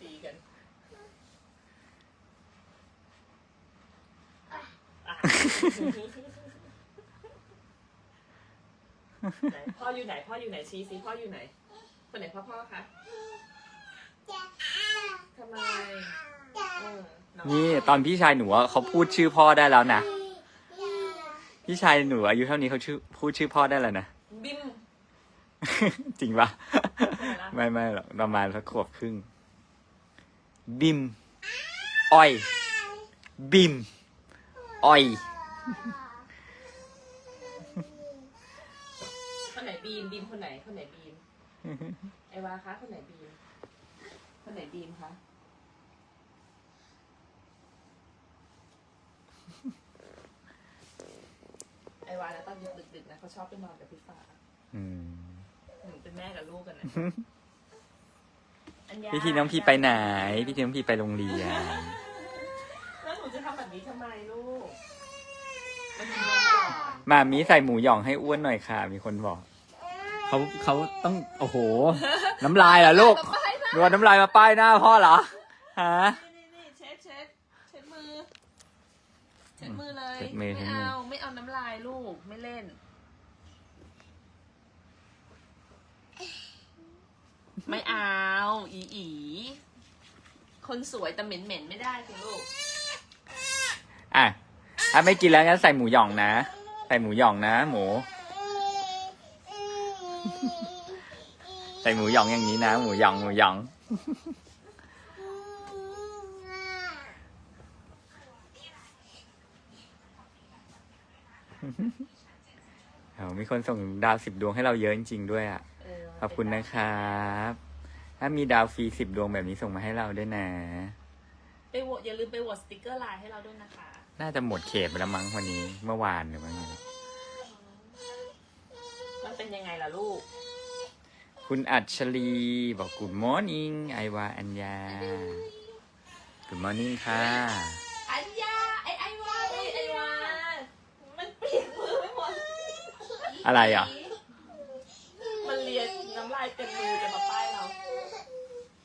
ตีกันไหนพ่ออยู่ไหน พ่ออยู่ไหนชี้สิพ่ออยู่ไหน คนไหนพ่อพ่อคะทำไมเอออง นี่ตอนพี่ชายหนูอะเขาพูดชื่อพ่อได้แล้วนะ พี่ชายหนูอายุเท่านี้เขาชื่อพูดชื่อพ่อได้แล้วนะ บิม จริงปะทำไมล่ะไม่ไม่หรอกประมาณสักขวบครึ่ง บิม อ้อย บิม อ้อยคนไหนบีมบีมคนไหนคนไหนบีมไอวาคะคนไหนบีมคนไหนบีมคะ อวาแล้วตอนดึกๆนะเขาชอบไปนอนกับพี่ฟ้าอืมหนูเป็นแม่กับลูกกันนะอัญญาพี่ทีน้องพี่ไปไหน พี่ทีน้องพี่ไปโรงเรียน แล้วหนูจะทำแบบนี้ทำไมลูกมันมีนมก่อนมามีใส่หมูหยองให้อ้วนหน่อยค่ะ มีคนบอก เขาเขาต้อง โอ้โห น้ำลายเหรอลูกไปนะรวนน้ำลายมาป้ายหน้าพ่อเหรอ ฮะนี่นี่นี่เช็ดเช็ดเช็ดมือ เช็ ดมือเลยเช็ดมือไม่เช็ดมือ เอาไม่เอาน้ำลายลูกไม่เล่น ไม่เอา อีอีคนสวยแต่เหม็นเหม็นๆไม่ได้คุณลูก อะ ถ้าไม่กินแล้วงั้นใส่หมูหยองนะ ใส่หมูหยองนะ หมู ใส่หมูหยองอย่างนี้นะ หมูหยองหมูหยอง เอามีคนส่งดาวสิบดวงให้เราเยอะจริงๆด้วยอะเออขอบคุณนะครับ ถ้ามีดาวฟรีสิบดวงแบบนี้ส่งมาให้เราด้วยนะ ไปโหวตอย่าลืมไปโหวตสติกเกอร์ไลน์ให้เราด้วยนะคะ น่าจะหมดเขตไปแล้วมั้งวันนี้ เมื่อวานหรือว่าไงมันเป็นยังไงล่ะลูก คุณอัญชลีบอก Good morning ไอวาอัญญา Good morning ค่ะ อัญญาไอไอวาไอไอวา มันเปียกมือไปหมด อะไรอะ มันเลียน้ำลายเต็มมือจะมาป้ายเรา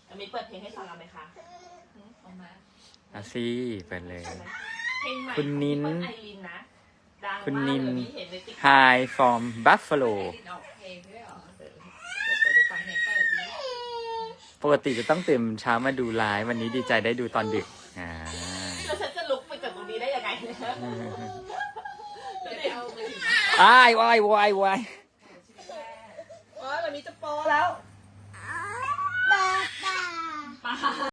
อันนี้เปิดเพลงให้ฟังเอาไหมคะหืมเอามาอาซี่เปิดเลย เพลงใหม่คุณนิน ของพี่เปิ้ลไอรินนะดังคุณมากนิน เลยพี่เห็นในติ๊ก Hi from Buffalo ออกเพลงด้วยเหรอเดี๋ยวเปิดดูฟังเพลงเปิดดิปกติจะต้องตื่นเช้ามาดูไลฟ์วันนี้ดีใจได้ดูตอนดึกอ่า แล้วฉันจะลุกไปจากตรงนี้ได้ยังไงเนี่ยดูดิเอ้ายวายวายวายโอ้ยแบบนี้จะปรแล้ว